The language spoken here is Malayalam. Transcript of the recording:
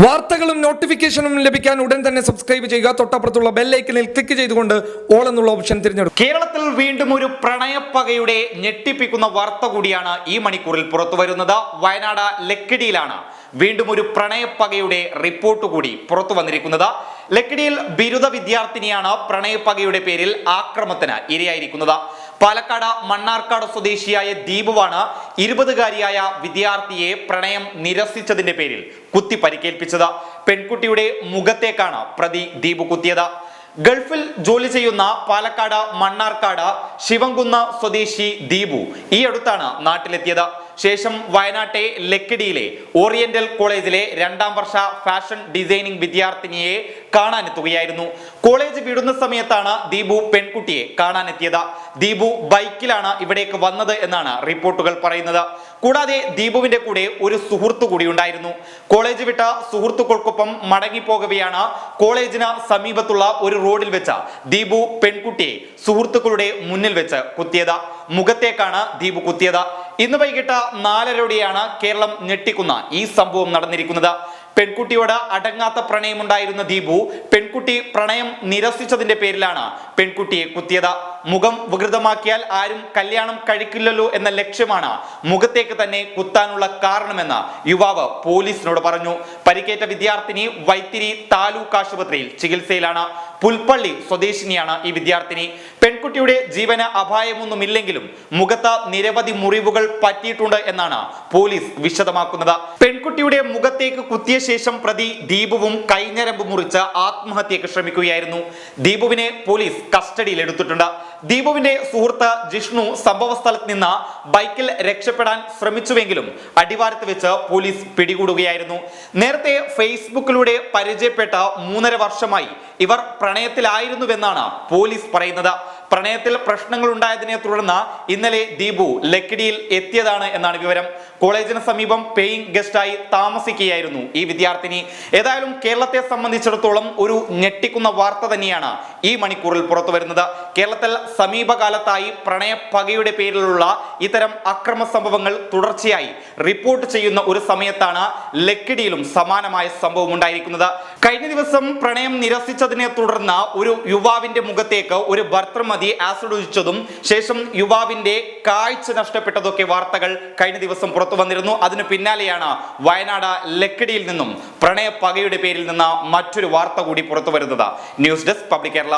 വാർത്തകളും നോട്ടിഫിക്കേഷനും ലഭിക്കാൻ ഉടൻ തന്നെ സബ്സ്ക്രൈബ് ചെയ്യുക. തൊട്ടപ്പുറത്തുള്ള ബെല്ലൈക്കനിൽ ക്ലിക്ക് ചെയ്തുകൊണ്ട് ഓൾ എന്നുള്ള ഓപ്ഷൻ തിരഞ്ഞെടുക്കും കേരളത്തിൽ വീണ്ടും ഒരു പ്രണയപ്പകയുടെ ഞെട്ടിപ്പിക്കുന്ന വാർത്ത കൂടിയാണ് ഈ മണിക്കൂറിൽ പുറത്തു വരുന്നത്. വയനാട് ലക്കിടിയിലാണ് വീണ്ടും ഒരു പ്രണയപ്പകയുടെ റിപ്പോർട്ട് കൂടി പുറത്തു വന്നിരിക്കുന്നത്. ലക്കിടിയിൽ ബിരുദ വിദ്യാർത്ഥിനിയാണ് പ്രണയപ്പകയുടെ പേരിൽ ആക്രമത്തിന് ഇരയായിരിക്കുന്നത്. പാലക്കാട് മണ്ണാർക്കാട് സ്വദേശിയായ ദീപുവാണ് ഇരുപതുകാരിയായ വിദ്യാർത്ഥിയെ പ്രണയം നിരസിച്ചതിന്റെ പേരിൽ കുത്തി പരിക്കേൽപ്പിച്ചത്. പെൺകുട്ടിയുടെ മുഖത്തേക്കാണ് പ്രതി ദീപു കുത്തിയത്. ഗൾഫിൽ ജോലി ചെയ്യുന്ന പാലക്കാട് മണ്ണാർക്കാട് ശിവംകുന്ന് സ്വദേശി ദീപു ഈ അടുത്താണ് നാട്ടിലെത്തിയത്. ശേഷം വയനാട്ടെ ലക്കിടിയിലെ ഓറിയന്റൽ കോളേജിലെ രണ്ടാം വർഷ ഫാഷൻ ഡിസൈനിങ് വിദ്യാർത്ഥിനിയെ കാണാനെത്തുകയായിരുന്നു. കോളേജ് വിടുന്ന സമയത്താണ് ദീപു പെൺകുട്ടിയെ കാണാനെത്തിയത്. ദീപു ബൈക്കിലാണ് ഇവിടേക്ക് വന്നത് എന്നാണ് റിപ്പോർട്ടുകൾ പറയുന്നത്. കൂടാതെ ദീപുവിന്റെ കൂടെ ഒരു സുഹൃത്തു കൂടി ഉണ്ടായിരുന്നു. കോളേജ് വിട്ട സുഹൃത്തുക്കൾക്കൊപ്പം മടങ്ങിപ്പോകവെയാണ് കോളേജിന് സമീപത്തുള്ള ഒരു റോഡിൽ വെച്ച ദീപു പെൺകുട്ടിയെ സുഹൃത്തുക്കളുടെ മുന്നിൽ വെച്ച് കുത്തിയത്. മുഖത്തേക്കാണ് ദീപു കുത്തിയത്. ഇന്ന് വൈകിട്ട് നാലരയോടെയാണ് കേരളം ഞെട്ടിക്കുന്ന ഈ സംഭവം നടന്നിരിക്കുന്നത്. പെൺകുട്ടിയോട് അടങ്ങാത്ത പ്രണയമുണ്ടായിരുന്ന ദീപു പെൺകുട്ടി പ്രണയം നിരസിച്ചതിന്റെ പേരിലാണ് പെൺകുട്ടിയെ കുത്തിയത്. മുഖം വികൃതമാക്കിയാൽ ആരും കല്യാണം കഴിക്കില്ലല്ലോ എന്ന ലക്ഷ്യമാണ് മുഖത്തേക്ക് തന്നെ കുത്താനുള്ള കാരണമെന്ന് യുവാവ് പോലീസിനോട് പറഞ്ഞു. പരിക്കേറ്റ വിദ്യാർത്ഥിനി വൈത്തിരി താലൂക്ക് ആശുപത്രിയിൽ ചികിത്സയിലാണ്. പുൽപ്പള്ളി സ്വദേശിനിയാണ് ഈ വിദ്യാർത്ഥിനി. പെൺകുട്ടിയുടെ ജീവന അപായമൊന്നുമില്ലെങ്കിലും മുഖത്ത് നിരവധി മുറിവുകൾ പറ്റിയിട്ടുണ്ട് എന്നാണ് പോലീസ് വിശദമാക്കുന്നത്. പെൺകുട്ടിയുടെ മുഖത്തേക്ക് കുത്തിയ ശേഷം പ്രതി ദീപുവും കൈഞ്ഞരമ്പ് മുറിച്ച് ആത്മഹത്യക്ക് ശ്രമിക്കുകയായിരുന്നു. ദീപുവിനെ പോലീസ് കസ്റ്റഡിയിൽ എടുത്തിട്ടുണ്ട്. ദീപുവിന്റെ സുഹൃത്ത് ജിഷ്ണു സംഭവ സ്ഥലത്ത് നിന്ന് ബൈക്കിൽ രക്ഷപ്പെടാൻ ശ്രമിച്ചുവെങ്കിലും അടിവാരത്ത് വെച്ച് പോലീസ് പിടികൂടുകയായിരുന്നു. നേരത്തെ ഫേസ്ബുക്കിലൂടെ പരിചയപ്പെട്ട മൂന്നര വർഷമായി ഇവർ പ്രണയത്തിലായിരുന്നുവെന്നാണ് പോലീസ് പറയുന്നത്. പ്രണയത്തിൽ പ്രശ്നങ്ങൾ ഉണ്ടായതിനെ തുടർന്ന് ഇന്നലെ ദീപു ലക്കിടിയിൽ എത്തിയതാണ് എന്നാണ് വിവരം. കോളേജിന് സമീപം പേയിങ് ഗസ്റ്റായി താമസിക്കുകയായിരുന്നു ഈ വിദ്യാർത്ഥിനി. ഏതായാലും കേരളത്തെ സംബന്ധിച്ചിടത്തോളം ഒരു ഞെട്ടിക്കുന്ന വാർത്ത തന്നെയാണ് ഈ മണിക്കൂറിൽ പുറത്തു വരുന്നത്. കേരളത്തിൽ സമീപകാലത്തായി പ്രണയ പകയുടെ പേരിലുള്ള ഇത്തരം അക്രമ സംഭവങ്ങൾ തുടർച്ചയായി റിപ്പോർട്ട് ചെയ്യുന്ന ഒരു സമയത്താണ് ലക്കിടിയിലും സമാനമായ സംഭവം ഉണ്ടായിരിക്കുന്നത്. കഴിഞ്ഞ ദിവസം പ്രണയം നിരസിച്ചതിനെ തുടർന്ന് ഒരു യുവാവിന്റെ മുഖത്തേക്ക് ഒരു ഭർത്തൃമതി ആസിഡ് ഒഴിച്ചതും ശേഷം യുവാവിന്റെ കാഴ്ച നഷ്ടപ്പെട്ടതൊക്കെ വാർത്തകൾ കഴിഞ്ഞ ദിവസം പുറത്തു വന്നിരുന്നു. അതിന് പിന്നാലെയാണ് വയനാട് ലക്കിടിയിൽ നിന്നും പ്രണയ പകയുടെ പേരിൽ നിന്ന് മറ്റൊരു വാർത്ത കൂടി പുറത്തു വരുന്നത്. News desk public Kerala.